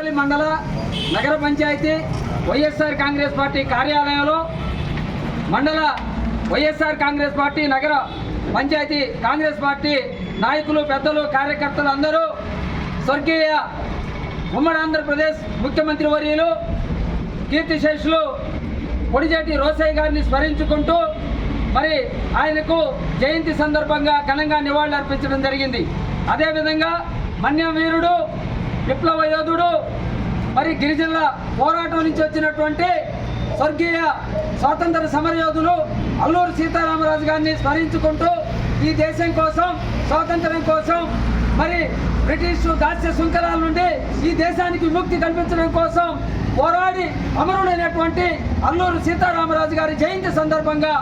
కొత్తపల్లి మండల నగర పంచాయతీ వైఎస్ఆర్ కాంగ్రెస్ పార్టీ కార్యాలయంలో మండల వైఎస్ఆర్ కాంగ్రెస్ పార్టీ నగర పంచాయతీ కాంగ్రెస్ పార్టీ నాయకులు పెద్దలు కార్యకర్తలు అందరూ స్వర్గీయ ఉమ్మడి ఆంధ్రప్రదేశ్ ముఖ్యమంత్రి వర్యులు కీర్తిశేషులు పొడిజేటి రోసయ్య గారిని స్మరించుకుంటూ మరి ఆయనకు జయంతి సందర్భంగా ఘనంగా నివాళులు అర్పించడం జరిగింది. అదేవిధంగా మన్యం వీరుడు విప్లవ యోధుడు మరి గిరిజనుల పోరాటం నుంచి వచ్చినటువంటి స్వర్గీయ స్వాతంత్ర సమరయోధులు అల్లూరు సీతారామరాజు గారిని స్మరించుకుంటూ ఈ దేశం కోసం స్వాతంత్రం కోసం మరి బ్రిటిష్ దాస్య శృంఖలాల నుండి ఈ దేశానికి విముక్తి కల్పించడం కోసం పోరాడి అమరుడైనటువంటి అల్లూరు సీతారామరాజు గారి జయంతి సందర్భంగా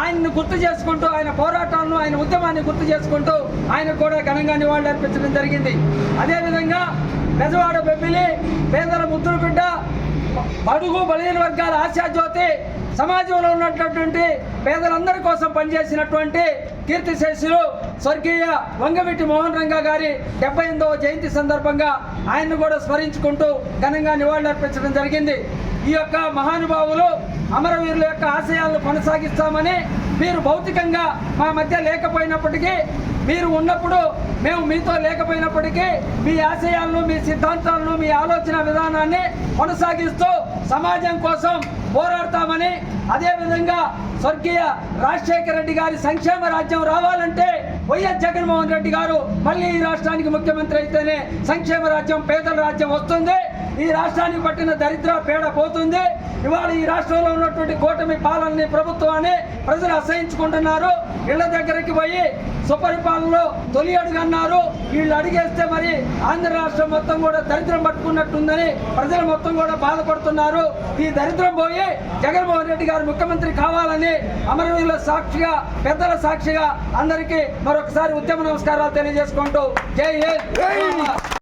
ఆయన్ని గుర్తు చేసుకుంటూ ఆయన పోరాటాలను ఆయన ఉద్యమాన్ని గుర్తు చేసుకుంటూ ఆయన కూడా ఘనంగా నివాళులు అర్పించడం జరిగింది. అదేవిధంగా బెజవాడ బెబ్బిలి పేదల ముద్దుల బిడ్డ బడుగు బలహీన వర్గాల ఆశాజ్యోతి సమాజంలో ఉన్నటువంటి పేదలందరి కోసం పనిచేసినటువంటి కీర్తిశేషులు స్వర్గీయ వంగవీటి మోహన్ రంగా గారి డెబ్బై ఎనిమిదవ జయంతి సందర్భంగా ఆయన్ను కూడా స్మరించుకుంటూ ఘనంగా నివాళులర్పించడం జరిగింది. ఈ యొక్క మహానుభావులు అమరవీరుల యొక్క ఆశయాలను కొనసాగిస్తామని మీరు భౌతికంగా మా మధ్య లేకపోయినప్పటికీ మీరు ఉన్నప్పుడు మేము మీతో లేకపోయినప్పటికీ మీ ఆశయాలను మీ సిద్ధాంతాలను మీ ఆలోచన విధానాన్ని కొనసాగిస్తూ సమాజం కోసం పోరాడతామని అదేవిధంగా స్వర్గీయ రాజశేఖర రెడ్డి గారి సంక్షేమ రాజ్యం రావాలంటే వైఎస్ జగన్మోహన్ రెడ్డి గారు మళ్ళీ ఈ రాష్ట్రానికి ముఖ్యమంత్రి అయితేనే సంక్షేమ రాజ్యం పేదల రాజ్యం వస్తుంది. ఈ రాష్ట్రానికి పట్టిన దరిద్ర పేడ పోతుంది. ఇవాళ ఈ రాష్ట్రంలో ఉన్నటువంటి కూటమి పాలనని ప్రభుత్వాన్ని ప్రజలు అసహించుకుంటున్నారు. ఇళ్ళ దగ్గరికి పోయి సుపరిపాలనలో తొలి అడుగన్నారు వీళ్ళు అడిగేస్తే మరి ఆంధ్ర రాష్ట్రం మొత్తం కూడా దరిద్రం పట్టుకున్నట్టుందని ప్రజలు మొత్తం కూడా బాధపడుతున్నారు. ఈ దరిద్రం పోయి జగన్మోహన్ రెడ్డి గారు ముఖ్యమంత్రి కావాలని అమరవీరుల సాక్షిగా పెద్దల సాక్షిగా అందరికీ మరొకసారి ఉద్యమ నమస్కారాలు తెలియజేసుకుంటూ జై హింద్.